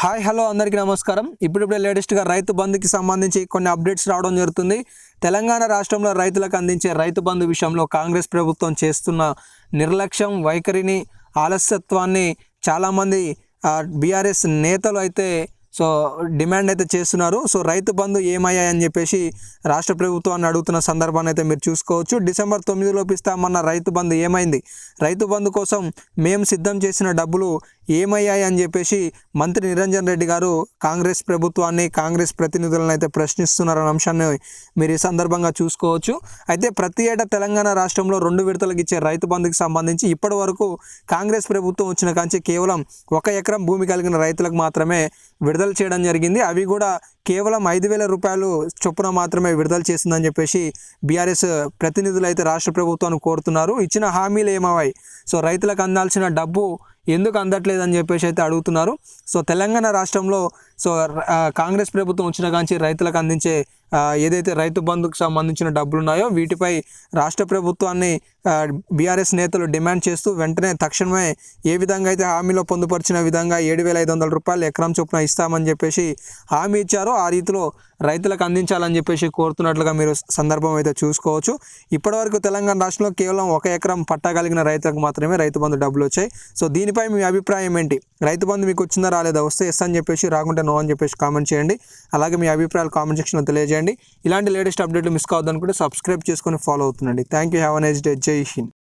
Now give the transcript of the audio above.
Hi hello అందరికీ నమస్కారం. ఇప్పుడిప్పుడే లేటెస్ట్గా రైతు బంధుకి సంబంధించి కొన్ని అప్డేట్స్ రావడం జరుగుతుంది. తెలంగాణ రాష్ట్రంలో రైతులకు అందించే రైతు బంధు విషయంలో కాంగ్రెస్ ప్రభుత్వం చేస్తున్న నిర్లక్ష్యం వైఖరిని ఆలస్యత్వాన్ని చాలామంది బీఆర్ఎస్ నేతలు అయితే సో డిమాండ్ అయితే చేస్తున్నారు. సో రైతు బంధు ఏమయ్యాయని చెప్పేసి రాష్ట్ర ప్రభుత్వాన్ని అడుగుతున్న సందర్భాన్ని అయితే మీరు చూసుకోవచ్చు. డిసెంబర్ తొమ్మిదిలోపు ఇస్తామన్న రైతు బంధు ఏమైంది? రైతు బంధు కోసం మేము సిద్ధం చేసిన డబ్బులు ఏమయ్యాయి అని చెప్పేసి మంత్రి నిరంజన్ రెడ్డి గారు కాంగ్రెస్ ప్రభుత్వాన్ని కాంగ్రెస్ ప్రతినిధులను అయితే ప్రశ్నిస్తున్నారనే అంశాన్ని మీరు ఈ సందర్భంగా చూసుకోవచ్చు. అయితే ప్రతి ఏటా తెలంగాణ రాష్ట్రంలో రెండు విడతలకు ఇచ్చే రైతు బంధుకి సంబంధించి ఇప్పటి వరకు కాంగ్రెస్ ప్రభుత్వం వచ్చిన కాంచి కేవలం ఒక ఎకరం భూమి కలిగిన రైతులకు మాత్రమే విడుదల చేయడం జరిగింది. అవి కూడా కేవలం ఐదు వేల రూపాయలు చొప్పున మాత్రమే విడుదల చేసిందని చెప్పేసి బీఆర్ఎస్ ప్రతినిధులు అయితే రాష్ట్ర ప్రభుత్వాన్ని కోరుతున్నారు. ఇచ్చిన హామీలు ఏమవాయి సో రైతులకు అందాల్సిన డబ్బు ఎందుకు అందట్లేదు అని చెప్పేసి అయితే అడుగుతున్నారు. సో తెలంగాణ రాష్ట్రంలో సో కాంగ్రెస్ ప్రభుత్వం వచ్చిన కాంచి రైతులకు అందించే ఏదైతే రైతు బంధుకు సంబంధించిన డబ్బులు ఉన్నాయో వీటిపై రాష్ట్ర ప్రభుత్వాన్ని బీఆర్ఎస్ నేతలు డిమాండ్ చేస్తూ వెంటనే తక్షణమే ఏ విధంగా అయితే హామీలో పొందుపరిచిన విధంగా ఏడు వేల ఐదు వందల రూపాయలు ఎకరం చొప్పున ఇస్తామని చెప్పేసి హామీ ఇచ్చారో ఆ రీతిలో రైతులకు అందించాలని చెప్పేసి కోరుతున్నట్లుగా మీరు సందర్భం అయితే చూసుకోవచ్చు. ఇప్పటివరకు తెలంగాణ రాష్ట్రంలో కేవలం ఒక ఎకరం పట్టా కలిగిన రైతులకు మాత్రమే రైతు బంధు డబ్బులు వచ్చాయి. సో దీనిపై మీ అభిప్రాయం ఏంటి? రైతు బంధు మీకు వచ్చిందా రాలేదా? వస్తే ఎస్ అని చెప్పేసి రాకుంటే నో అని చెప్పేసి కామెంట్ చేయండి. అలాగే మీ అభిప్రాయాలు కామెంట్ సెక్షన్లో తెలియజేయండి. ఇలాంటి లేటెస్ట్ అప్డేట్లు మిస్ కావద్దనుకుంటే సబ్స్క్రైబ్ చేసుకొని follow అవుతుండండి. Thank you have nice day Jai Jai Hind